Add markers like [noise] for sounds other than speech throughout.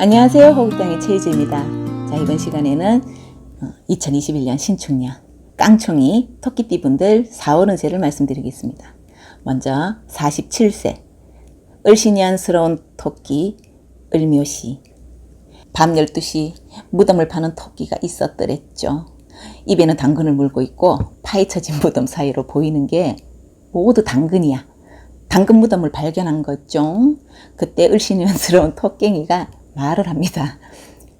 안녕하세요. 호국당의 최희주입니다. 자, 이번 시간에는 2021년 신축년 깡총이 토끼띠분들 4월 운세를 말씀드리겠습니다. 먼저 47세 을신년스러운 토끼 을묘시 밤 12시 무덤을 파는 토끼가 있었더랬죠. 입에는 당근을 물고 있고 파헤쳐진 무덤 사이로 보이는 게 모두 당근이야. 당근 무덤을 발견한 거죠. 그때 을신년스러운 토깽이가 말을 합니다.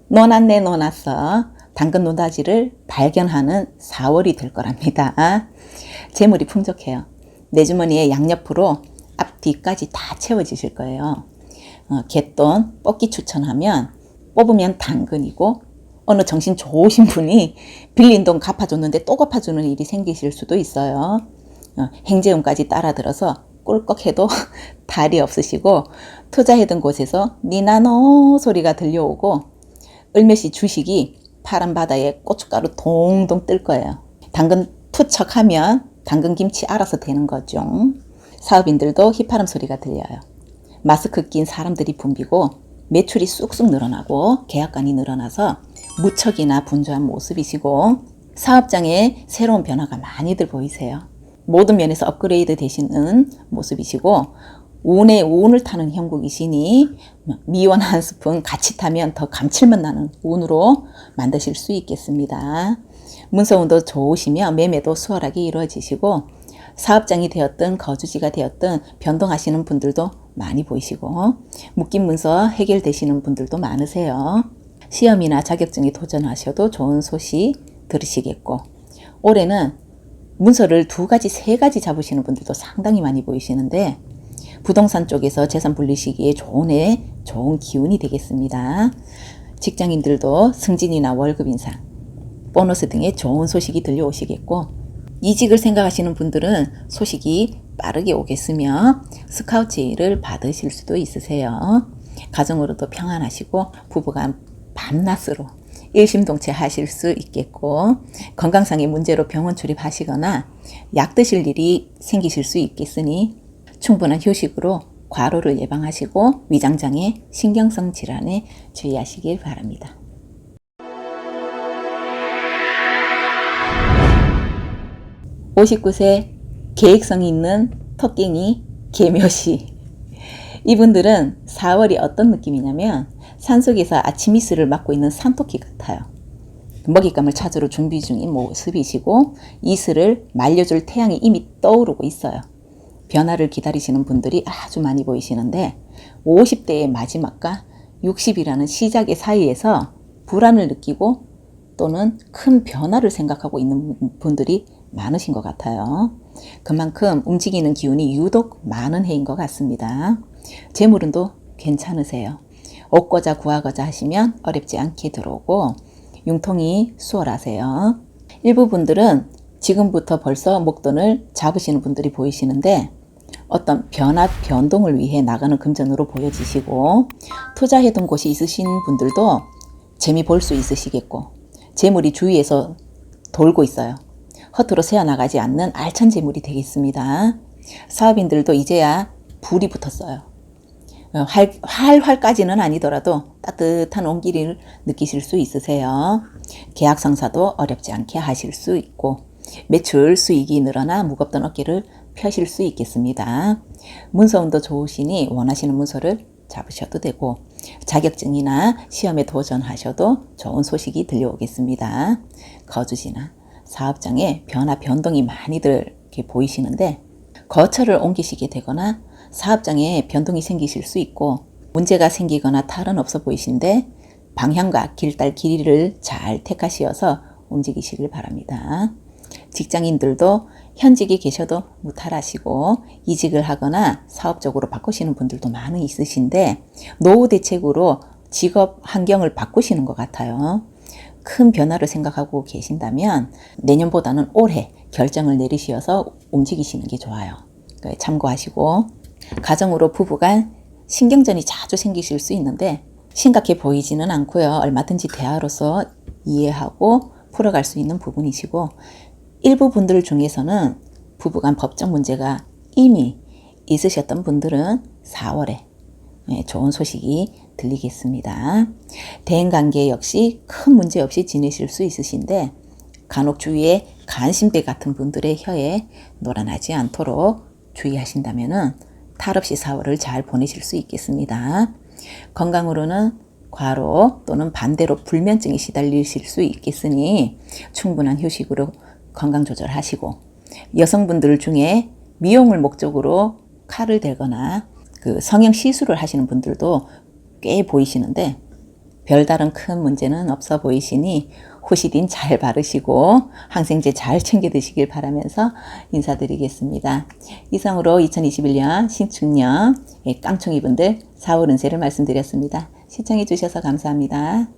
논았네 논았어. 당근 노다지를 발견하는 4월이 될 거랍니다. 재물이 풍족해요. 내 주머니에 양옆으로 앞뒤까지 다 채워지실 거예요. 어, 갯돈 뽑기 추천하면 뽑으면 당근이고 어느 정신 좋으신 분이 빌린 돈 갚아줬는데 또 갚아주는 일이 생기실 수도 있어요. 어, 행재운까지 따라 들어서 꿀꺽해도 [laughs] 달이 없으시고 투자해둔 곳에서 니나노 소리가 들려오고 을매시 주식이 파란 바다에 고춧가루 동동 뜰 거예요. 당근 투척하면 당근 김치 알아서 되는 거죠. 사업인들도 휘파람 소리가 들려요. 마스크 낀 사람들이 붐비고 매출이 쑥쑥 늘어나고 계약관이 늘어나서 무척이나 분주한 모습이시고 사업장에 새로운 변화가 많이들 보이세요. 모든 면에서 업그레이드 되시는 모습이시고 운에 운을 타는 형국이시니 미원 한 스푼 같이 타면 더 감칠맛 나는 운으로 만드실 수 있겠습니다. 문서운도 좋으시며 매매도 수월하게 이루어지시고 사업장이 되었든 거주지가 되었든 변동하시는 분들도 많이 보이시고 묶인 문서 해결되시는 분들도 많으세요. 시험이나 자격증에 도전하셔도 좋은 소식 들으시겠고 올해는 문서를 두 가지, 세 가지 잡으시는 분들도 상당히 많이 보이시는데 부동산 쪽에서 재산 분리시기에 좋은 해, 좋은 기운이 되겠습니다. 직장인들도 승진이나 월급 인상, 보너스 등의 좋은 소식이 들려오시겠고 이직을 생각하시는 분들은 소식이 빠르게 오겠으며 스카우트를 받으실 수도 있으세요. 가정으로도 평안하시고 부부간 밤낮으로 일심동체 하실 수 있겠고 건강상의 문제로 병원 출입하시거나 약 드실 일이 생기실 수 있겠으니 충분한 휴식으로 과로를 예방하시고 위장장애, 신경성 질환에 주의하시길 바랍니다. 59세 계획성이 있는 토깽이 개묘시 이분들은 4월이 어떤 느낌이냐면 산속에서 아침 이슬을 맡고 있는 산토끼 같아요. 먹잇감을 찾으러 준비 중인 모습이시고 이슬을 말려줄 태양이 이미 떠오르고 있어요. 변화를 기다리시는 분들이 아주 많이 보이시는데 50대의 마지막과 60이라는 시작의 사이에서 불안을 느끼고 또는 큰 변화를 생각하고 있는 분들이 많으신 것 같아요. 그만큼 움직이는 기운이 유독 많은 해인 것 같습니다. 재물운도 괜찮으세요. 얻고자 구하고자 하시면 어렵지 않게 들어오고 융통이 수월하세요. 일부 분들은 지금부터 벌써 목돈을 잡으시는 분들이 보이시는데 어떤 변화, 변동을 위해 나가는 금전으로 보여지시고 투자해둔 곳이 있으신 분들도 재미 볼 수 있으시겠고 재물이 주위에서 돌고 있어요. 허투루 새어나가지 않는 알찬 재물이 되겠습니다. 사업인들도 이제야 불이 붙었어요. 어, 활, 활활까지는 아니더라도 따뜻한 온기를 느끼실 수 있으세요. 계약 성사도 어렵지 않게 하실 수 있고 매출 수익이 늘어나 무겁던 어깨를 펴실 수 있겠습니다. 문서운도 좋으시니 원하시는 문서를 잡으셔도 되고 자격증이나 시험에 도전하셔도 좋은 소식이 들려오겠습니다. 거주지나 사업장에 변화 변동이 많이들 이렇게 보이시는데 거처를 옮기시게 되거나 사업장에 변동이 생기실 수 있고 문제가 생기거나 탈은 없어 보이신데 방향과 길달 길이를 잘 택하시어서 움직이시길 바랍니다. 직장인들도 현직에 계셔도 무탈하시고 이직을 하거나 사업적으로 바꾸시는 분들도 많이 있으신데 노후 대책으로 직업 환경을 바꾸시는 것 같아요. 큰 변화를 생각하고 계신다면 내년보다는 올해 결정을 내리시어서 움직이시는 게 좋아요. 참고하시고 가정으로 부부간 신경전이 자주 생기실 수 있는데 심각해 보이지는 않고요. 얼마든지 대화로서 이해하고 풀어갈 수 있는 부분이시고 일부 분들 중에서는 부부간 법적 문제가 이미 있으셨던 분들은 4월에 예, 좋은 소식이 들리겠습니다. 대인 관계 역시 큰 문제 없이 지내실 수 있으신데 간혹 주위에 간신배 같은 분들의 혀에 놀아나지 않도록 주의하신다면은 탈 없이 4월을 잘 보내실 수 있겠습니다. 건강으로는 과로 또는 반대로 불면증에 시달리실 수 있겠으니 충분한 휴식으로 건강 조절하시고 여성분들 중에 미용을 목적으로 칼을 대거나 그 성형 시술을 하시는 분들도 꽤 보이시는데 별다른 큰 문제는 없어 보이시니 호시딘 잘 바르시고 항생제 잘 챙겨 드시길 바라면서 인사드리겠습니다. 이상으로 2021년 신축년 깡총이 분들 4월 운세를 말씀드렸습니다. 시청해 주셔서 감사합니다.